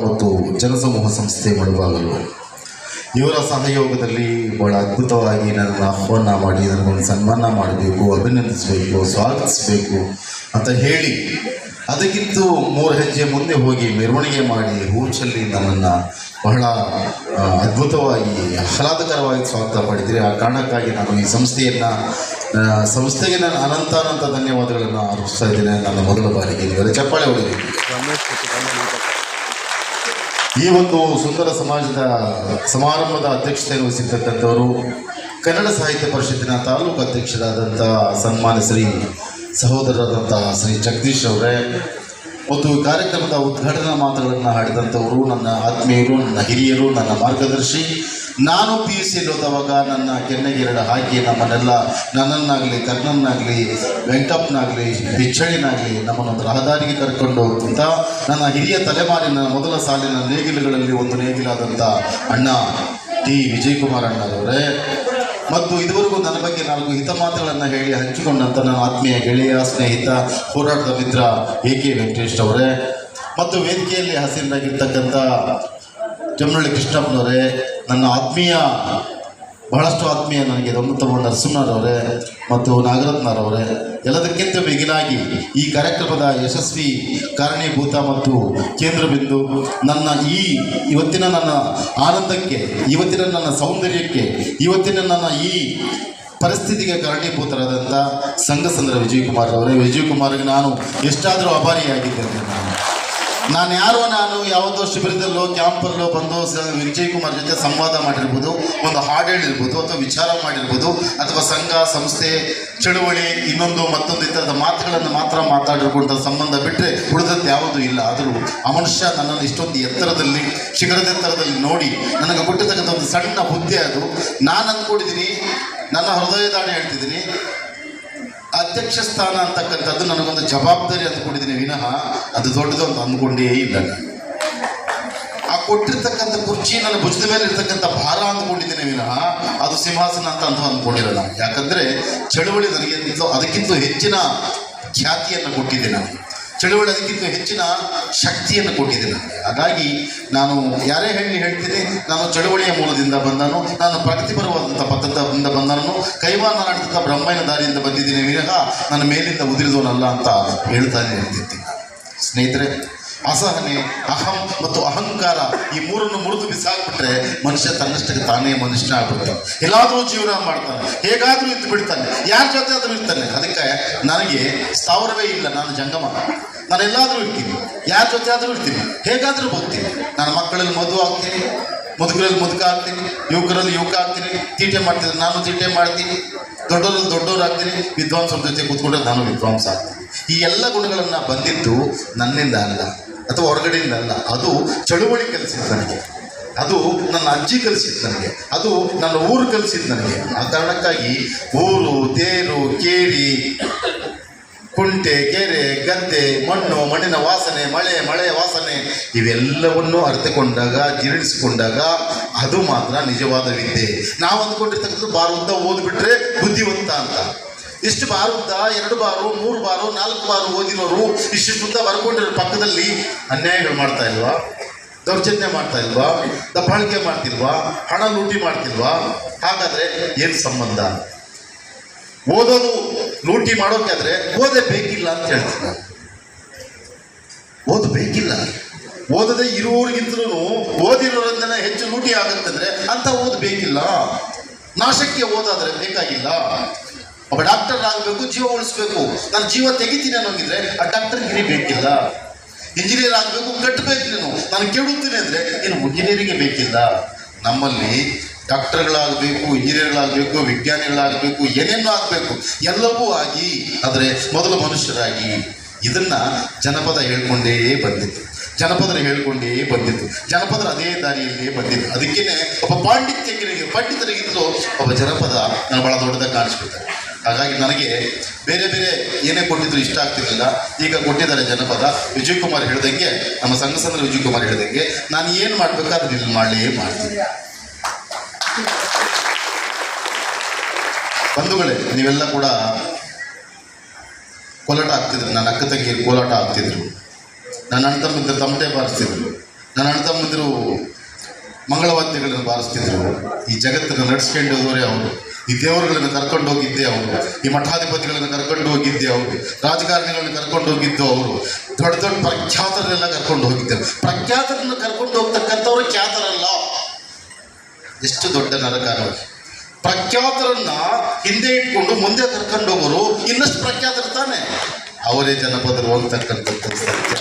ಮತ್ತು ಜನಸಮೂಹ ಸಂಸ್ಥೆ ಮುಳುಬಾಗಲು ಇವರ ಸಹಯೋಗದಲ್ಲಿ ಬಹಳ ಅದ್ಭುತವಾಗಿ ನನ್ನನ್ನು ಆಹ್ವಾನ ಮಾಡಿ, ನನಗೊಂದು ಸನ್ಮಾನ ಮಾಡಬೇಕು, ಅಭಿನಂದಿಸಬೇಕು, ಸ್ವಾಗತಿಸಬೇಕು ಅಂತ ಹೇಳಿ ಅದಕ್ಕಿಂತ ಮೂರು ಹೆಜ್ಜೆ ಮುಂದೆ ಹೋಗಿ ಮೆರವಣಿಗೆ ಮಾಡಿ ಹೂಚಲ್ಲಿ ನನ್ನನ್ನು ಬಹಳ ಅದ್ಭುತವಾಗಿ, ಆಹ್ಲಾದಕರವಾಗಿ ಸ್ವಾಗತ ಮಾಡಿದ್ದೀರಿ ಆ ಕಾರಣಕ್ಕಾಗಿ ನಾನು ಈ ಸಂಸ್ಥೆಯನ್ನು ಸಂಸ್ಥೆಗೆ ನಾನು ಅನಂತ ಅನಂತ ಧನ್ಯವಾದಗಳನ್ನು ಅರ್ಪಿಸ್ತಾ ಇದ್ದೇನೆ. ನನ್ನ ಮೊದಲ ಬಾರಿಗೆ ಚಪ್ಪಾಳೆ ಹೊಡೆಯಬೇಕು ಈ ಒಂದು ಸುಂದರ ಸಮಾಜದ ಸಮಾರಂಭದ ಅಧ್ಯಕ್ಷತೆಯನ್ನು ವಹಿಸಿರ್ತಕ್ಕಂಥವರು ಕನ್ನಡ ಸಾಹಿತ್ಯ ಪರಿಷತ್ತಿನ ತಾಲೂಕು ಅಧ್ಯಕ್ಷರಾದಂಥ ಸನ್ಮಾನ ಶ್ರೀ ಸಹೋದರರಾದಂಥ ಶ್ರೀ ಜಗದೀಶ್ ಅವರೇ, ಮತ್ತು ಕಾರ್ಯಕ್ರಮದ ಉದ್ಘಾಟನಾ ಮಾತುಗಳನ್ನು ಹಾಡಿದಂಥವರು ನನ್ನ ಆತ್ಮೀಯರು, ನನ್ನ ಹಿರಿಯರು, ನನ್ನ ಮಾರ್ಗದರ್ಶಿ ನಾನು ಪಿ ಯು ಸಿ ಓದುವಾಗ ನನ್ನ ಕೆನ್ನೆಗೆರಡು ಹಾಕಿ ನಮ್ಮನ್ನೆಲ್ಲ ನನ್ನನ್ನಾಗಲಿ, ಕರ್ಣನ್ನಾಗಲಿ, ವೆಂಕಪ್ಪನಾಗಲಿ ಬಿಚ್ಚಳಿನಾಗಲಿ ನಮ್ಮನ್ನೊಂದು ರಹದಾರಿಗೆ ಕರ್ಕೊಂಡು ಅಂತ ನನ್ನ ಹಿರಿಯ ತಲೆಮಾರಿನ ಮೊದಲ ಸಾಲಿನ ನೇಗಿಲುಗಳಲ್ಲಿ ಒಂದು ನೇಗಿಲಾದಂಥ ಅಣ್ಣ ಟಿ. ವಿಜಯಕುಮಾರ್ ಅಣ್ಣರವರೇ ಮತ್ತು ಇದುವರೆಗೂ ನನ್ನ ಬಗ್ಗೆ ನಾಲ್ಕು ಹಿತ ಮಾತುಗಳನ್ನು ಹೇಳಿ ಹಂಚಿಕೊಂಡಂಥ ನನ್ನ ಆತ್ಮೀಯ ಗೆಳೆಯ, ಸ್ನೇಹಿತ, ಹೋರಾಟದ ಮಿತ್ರ ಎ ಕೆ ವೆಂಕಟೇಶ್ ಅವರೇ. ಮತ್ತು ವೇದಿಕೆಯಲ್ಲಿ ಹಸಿರಾಗಿರ್ತಕ್ಕಂಥ ಜಮ್ಮನಹಳ್ಳಿ ಕೃಷ್ಣಪ್ಪನವರೇ, ನನ್ನ ಆತ್ಮೀಯ, ಬಹಳಷ್ಟು ಆತ್ಮೀಯ ನನಗೆ ರಮತಮ್ಮ ನರಸಿಂಹರವರೇ ಮತ್ತು ನಾಗರತ್ನರವರೇ, ಎಲ್ಲದಕ್ಕಿಂತ ಮಿಗಿಲಾಗಿ ಈ ಕಾರ್ಯಕ್ರಮದ ಯಶಸ್ವಿ ಕಾರಣೀಭೂತ ಮತ್ತು ಕೇಂದ್ರ ಬಿಂದು ನನ್ನ ಈ ಇವತ್ತಿನ ನನ್ನ ಆನಂದಕ್ಕೆ, ಇವತ್ತಿನ ನನ್ನ ಸೌಂದರ್ಯಕ್ಕೆ, ಇವತ್ತಿನ ನನ್ನ ಈ ಪರಿಸ್ಥಿತಿಗೆ ಕಾರಣೀಭೂತರಾದಂಥ ಸಂಘಸಂದ್ರ ವಿಜಯಕುಮಾರ್ ಅವರೇ ವಿಜಯಕುಮಾರ್ಗೆ ನಾನು ಎಷ್ಟಾದರೂ ಅಭಾರಿಯಾಗಿದ್ದೇನೆ ನಾನು ನಾನು ಯಾರೋ ನಾನು ಯಾವುದೋ ಶಿಬಿರದಲ್ಲೋ, ಕ್ಯಾಂಪಲ್ಲೋ ಬಂದು ವಿಜಯ್ ಕುಮಾರ್ ಜೊತೆ ಸಂವಾದ ಮಾಡಿರ್ಬೋದು, ಒಂದು ಹಾಡು ಹೇಳಿರ್ಬೋದು ಅಥವಾ ವಿಚಾರ ಮಾಡಿರ್ಬೋದು, ಅಥವಾ ಸಂಘ, ಸಂಸ್ಥೆ, ಚಳುವಳಿ, ಇನ್ನೊಂದು ಮತ್ತೊಂದು ಈ ಥರದ ಮಾತುಗಳನ್ನು ಮಾತ್ರ ಮಾತಾಡಿರ್ಕೊಂಡ ಸಂಬಂಧ ಬಿಟ್ಟರೆ ಉಳಿದದ್ದು ಯಾವುದೂ ಇಲ್ಲ. ಆದರೂ ಆ ಮನುಷ್ಯ ನನ್ನನ್ನು ಇಷ್ಟೊಂದು ಎತ್ತರದಲ್ಲಿ, ಶಿಖರದ ಎತ್ತರದಲ್ಲಿ ನೋಡಿ ನನಗೆ ಕೊಟ್ಟಿರ್ತಕ್ಕಂಥ ಒಂದು ಸಣ್ಣ ಹುದ್ದೆ ಅದು. ನಾನು ಅಂದ್ಕೊಂಡಿದ್ದೀನಿ ನನ್ನ ಹೃದಯದಾಣೆ ಹೇಳ್ತಿದ್ದೀನಿ. ಅಧ್ಯಕ್ಷ ಸ್ಥಾನ ಅಂತಕ್ಕಂಥದ್ದು ನನಗೊಂದು ಜವಾಬ್ದಾರಿ ಅಂದ್ಕೊಂಡಿದ್ದೀನಿ ವಿನಃ ಅದು ದೊಡ್ಡದು ಅಂತ ಅಂದ್ಕೊಂಡೇ ಇಲ್ಲ ಆ ಕೊಟ್ಟಿರ್ತಕ್ಕಂಥ ಕುರ್ಚಿ ನನ್ನ ಭುಜದ ಮೇಲೆ ಇರ್ತಕ್ಕಂಥ ಭಾರ ಅಂದ್ಕೊಂಡಿದ್ದೀನಿ ವಿನಃ ಅದು ಸಿಂಹಾಸನ ಅಂತ ಅಂತ ಅಂದ್ಕೊಂಡಿರಲ್ಲ ಯಾಕಂದರೆ ಚಳುವಳಿ ನನಗೆ ಅದಕ್ಕಿಂತ ಹೆಚ್ಚಿನ ಖ್ಯಾತಿಯನ್ನು ಕೊಟ್ಟಿದ್ದೀನಿ ನಾನು. ಚಳುವಳಿ ಅದಕ್ಕಿಂತ ಹೆಚ್ಚಿನ ಶಕ್ತಿಯನ್ನು ಕೊಟ್ಟಿದೆ ನನಗೆ. ಹಾಗಾಗಿ ನಾನು ಯಾರೇ ಹೇಳಿ ಹೇಳ್ತೀನಿ, ನಾನು ಚಳುವಳಿಯ ಮೂಲದಿಂದ ಬಂದನು, ನಾನು ಪ್ರಗತಿಪರವಾದಂಥ ಪದ್ಧತಿಯಿಂದ ಬಂದನು ಕೈವಾರ ನಡೆದಂಥ ಬ್ರಹ್ಮನ ದಾರಿಯಿಂದ ಬಂದಿದ್ದೀನಿ ವಿರಹ ನನ್ನ ಮೇಲಿಂದ ಉದುರಿದವನಲ್ಲ ಅಂತ ಹೇಳ್ತಾನೆ ಹೇಳ್ತಿದ್ದೀನಿ ಸ್ನೇಹಿತರೆ ಅಸಹನೆ, ಅಹಂ ಮತ್ತು ಅಹಂಕಾರ ಈ ಮೂರನ್ನು ಮುರಿದು ಬಿಸಾಕ್ಬಿಟ್ರೆ ಮನುಷ್ಯ ತನ್ನಷ್ಟಕ್ಕೆ ತಾನೇ ಮನುಷ್ಯ ಆಗ್ಬಿಡ್ತಾನೆ. ಎಲ್ಲಾದರೂ ಜೀವನ ಮಾಡ್ತಾನೆ. ಹೇಗಾದರೂ ಇದ್ದು ಬಿಡ್ತಾನೆ. ಯಾರ ಜೊತೆ ಆದರೂ ಇರ್ತಾನೆ. ಅದಕ್ಕೆ ನನಗೆ ಸ್ಥಾವರವೇ ಇಲ್ಲ. ನಾನು ಜಂಗಮ. ನಾನು ಎಲ್ಲಾದರೂ ಇರ್ತೀನಿ. ಯಾರ ಜೊತೆ ಆದರೂ ಇರ್ತೀನಿ. ಹೇಗಾದರೂ ಹೋಗ್ತೀನಿ. ನನ್ನ ಮಕ್ಕಳಲ್ಲಿ ಮದುವೆ ಆಗ್ತೀನಿ ಮುದುಕರಲ್ಲಿ ಮುದುಕ ಆಗ್ತೀನಿ ಯುವಕರಲ್ಲಿ ಯುವಕ ಆಗ್ತೀನಿ ತೀಟೆ ಮಾಡ್ತೀನಿ ನಾನು ತೀಟೆ ಮಾಡ್ತೀನಿ. ದೊಡ್ಡವರಲ್ಲಿ ದೊಡ್ಡವ್ರು ಆಗ್ತೀನಿ ವಿದ್ವಾಂಸರ ಜೊತೆ ಕೂತ್ಕೊಂಡ್ರೆ ನಾನು ವಿದ್ವಾಂಸ ಆಗ್ತೀನಿ. ಈ ಎಲ್ಲ ಗುಣಗಳನ್ನು ಬಂದಿದ್ದು ನನ್ನಿಂದ ಅಲ್ಲ. ಅಥವಾ ಹೊರಗಡೆಯಿಂದ ಅಲ್ಲ ಅದು ಚಳುವಳಿ ಕಲಿಸಿದ್ದು ನನಗೆ. ಅದು ನನ್ನ ಅಜ್ಜಿ ಕಲಿಸಿದ್ದು ನನಗೆ. ಅದು ನನ್ನ ಊರು ಕಲಿಸಿದ್ದು ನನಗೆ. ಆ ಕಾರಣಕ್ಕಾಗಿ ಊರು, ತೇರು, ಕೇರಿ, ಕುಂಟೆ, ಕೆರೆ, ಗದ್ದೆ, ಮಣ್ಣು, ಮಣ್ಣಿನ ವಾಸನೆ, ಮಳೆ, ಮಳೆಯ ವಾಸನೆ, ಇವೆಲ್ಲವನ್ನು ಅರ್ಥಕೊಂಡಾಗ ಜೀರ್ಣಿಸಿಕೊಂಡಾಗ ಅದು ಮಾತ್ರ ನಿಜವಾದ ವಿದ್ಯೆ. ನಾವು ಅಂದ್ಕೊಂಡಿರ್ತಕ್ಕಂಥದ್ದು ಬಾರು ಉದ್ದ ಓದ್ಬಿಟ್ರೆ ಬುದ್ಧಿವಂತ ಅಂತ. ಇಷ್ಟು ಬಾರು ಉದ್ದ ಎರಡು ಬಾರು, ಮೂರು ಬಾರು, ನಾಲ್ಕು ಬಾರು ಓದಿರೋರು ಇಷ್ಟಿಷ್ಟು ಉದ್ದ ಬರ್ಕೊಂಡಿರೋ ಪಕ್ಕದಲ್ಲಿ ಅನ್ಯಾಯಗಳು ಮಾಡ್ತಾ ಇಲ್ವಾ? ದೌರ್ಜನ್ಯ ಮಾಡ್ತಾ ಇಲ್ವಾ? ದಬ್ಬಾಳಿಕೆ ಮಾಡ್ತಿಲ್ವಾ? ಹಣ ಲೂಟಿ ಮಾಡ್ತಿಲ್ವಾ? ಹಾಗಾದ್ರೆ ಏನು ಸಂಬಂಧ? ಓದೋದು ಲೂಟಿ ಮಾಡೋಕ್ಕಾದ್ರೆ ಓದೇ ಬೇಕಿಲ್ಲ ಅಂತ ಹೇಳ್ತೀನಿ. ಓದು ಬೇಕಿಲ್ಲ. ಓದದೆ ಇರುವವ್ರಿಗಿಂತಲೂ ಓದಿರೋದ್ರಿಂದ ಹೆಚ್ಚು ಲೂಟಿ ಆಗುತ್ತಂದ್ರೆ ಅಂತ ಓದು ಬೇಕಿಲ್ಲ. ನಾಶಕ್ಕೆ ಓದಾದ್ರೆ ಬೇಕಾಗಿಲ್ಲ. ಒಬ್ಬ ಡಾಕ್ಟರ್ ಆಗಬೇಕು, ಜೀವ ಉಳಿಸ್ಬೇಕು. ನಾನು ಜೀವ ತೆಗಿತೀನಿ ಅನ್ನೋಂಗಿದ್ರೆ ಆ ಡಾಕ್ಟರ್ ಗಿರಿ ಬೇಕಿಲ್ಲ. ಇಂಜಿನಿಯರ್ ಆಗಬೇಕು ಕಟ್ಟಬೇಕು ನೀನು. ನಾನು ಕೇಳುತ್ತೀನಿ ಅಂದರೆ ಏನು ಇಂಜಿನಿಯರಿಗೆ ಬೇಕಿಲ್ಲ. ನಮ್ಮಲ್ಲಿ ಡಾಕ್ಟರ್ಗಳಾಗಬೇಕು ಇಂಜಿನಿಯರ್ಗಳಾಗಬೇಕು ವಿಜ್ಞಾನಿಗಳಾಗಬೇಕು, ಏನೇನೋ ಆಗಬೇಕು, ಎಲ್ಲವೂ ಆಗಿ ಆದರೆ ಮೊದಲು ಮನುಷ್ಯರಾಗಿ ಇದನ್ನು ಜನಪದ ಹೇಳ್ಕೊಂಡೇ ಬಂದಿತ್ತು. ಜನಪದರು ಹೇಳ್ಕೊಂಡೇ ಬಂದಿತ್ತು. ಜನಪದರು ಅದೇ ದಾರಿಯಲ್ಲಿ ಬಂದಿತ್ತು. ಅದಕ್ಕೇ ಒಬ್ಬ ಪಾಂಡಿತ್ಯಕ್ಕೆ ಪಂಡಿತರಿಗಿಂತಲೂ ಒಬ್ಬ ಜನಪದ ನಾನು ಭಾಳ ದೊಡ್ಡದಾಗಿ ಕಾಣಿಸ್ಬಿಡ್ತಾರೆ ಹಾಗಾಗಿ ನನಗೆ ಬೇರೆ ಬೇರೆ ಏನೇ ಕೊಟ್ಟಿದ್ರು ಇಷ್ಟ ಆಗ್ತಿರ್ಲಿಲ್ಲ. ಈಗ ಕೊಟ್ಟಿದ್ದಾರೆ ಜನಪದ. ವಿಜಯ್ ಕುಮಾರ್ ಹೇಳ್ದಂಗೆ, ನಮ್ಮ ಸಂಘ ಸಂದ್ರ ವಿಜಯ್ ಕುಮಾರ್ ಹೇಳ್ದಂಗೆ, ನಾನು ಏನು ಅದು ಇಲ್ಲಿ ಮಾಡಲೇ ಮಾಡ್ತೀನಿ. ಬಂಧುಗಳೇ, ನೀವೆಲ್ಲ ಕೂಡ ಕೋಲಾಟ ಆಗ್ತಿದ್ರು. ನನ್ನ ಅಕ್ಕ ತಂಗಿ ಕೋಲಾಟ ಆಗ್ತಿದ್ರು. ನನ್ನ ಅಣ್ಣ ತಮ್ಮಿದ್ರು ತಮಟೆ ಬಾರಿಸ್ತಿದ್ರು. ನನ್ನ ಅಣ್ಣ ತಮ್ಮಿದ್ರು ಮಂಗಳವಾದ್ಯಗಳನ್ನು ಬಾರಿಸ್ತಿದ್ರು. ಈ ಜಗತ್ತನ್ನು ನಡೆಸ್ಕೊಂಡು ಅವರು. ಈ ದೇವರುಗಳನ್ನು ಕರ್ಕೊಂಡು ಹೋಗಿದ್ದೆ ಅವರು. ಈ ಮಠಾಧಿಪತಿಗಳನ್ನು ಕರ್ಕೊಂಡು ಹೋಗಿದ್ದೆ ಅವರು. ರಾಜಕಾರಣಿಗಳನ್ನು ಕರ್ಕೊಂಡು ಹೋಗಿದ್ದು ಅವರು. ದೊಡ್ಡ ದೊಡ್ಡ ಪ್ರಖ್ಯಾತರನ್ನೆಲ್ಲ ಕರ್ಕೊಂಡು ಹೋಗಿದ್ದರು ಪ್ರಖ್ಯಾತರನ್ನು ಕರ್ಕೊಂಡು ಹೋಗ್ತಕ್ಕಂಥವ್ರು ಖ್ಯಾತರಲ್ಲ. ಎಷ್ಟು ದೊಡ್ಡ ನರಕಾರವಾಗಿ ಪ್ರಖ್ಯಾತರನ್ನ ಹಿಂದೆ ಇಟ್ಕೊಂಡು ಮುಂದೆ ಕರ್ಕೊಂಡು ಹೋಗೋರು ಇನ್ನಷ್ಟು ಪ್ರಖ್ಯಾತರು ತಾನೆ. ಅವರೇ ಜನಪದರು ಹೋಗ್ತಕ್ಕಂಥದ್ದು ಸತ್ಯ